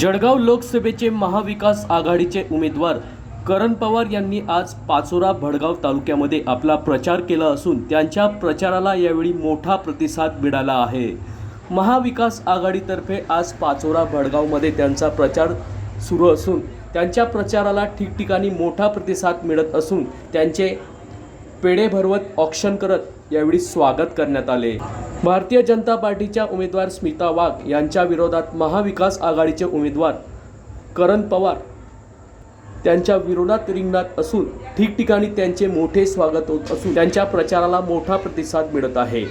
जळगाव लोकसभेचे महाविकास आघाडीचे उमेदवार करण पवार यांनी आज पाचोरा भडगाव तालुक्यामध्ये आपला प्रचार केला असून त्यांच्या प्रचाराला यावेळी मोठा प्रतिसाद मिळाला आहे. महाविकास आघाडीतर्फे आज पाचोरा भडगावमध्ये त्यांचा प्रचार सुरू असून त्यांच्या प्रचाराला ठिकठिकाणी मोठा प्रतिसाद मिळत असून त्यांचे पेढे भरवत ऑक्शन करत यावेळी स्वागत करण्यात आले. भारतीय जनता पार्टीच्या उमेदवार स्मिता वाघ यांच्या विरोधात महाविकास आघाडीचे उमेदवार करण पवार त्यांच्या विरोधात रिंगणात असून ठिकठिकाणी त्यांचे मोठे स्वागत होत असून त्यांच्या प्रचाराला मोठा प्रतिसाद मिळत आहे.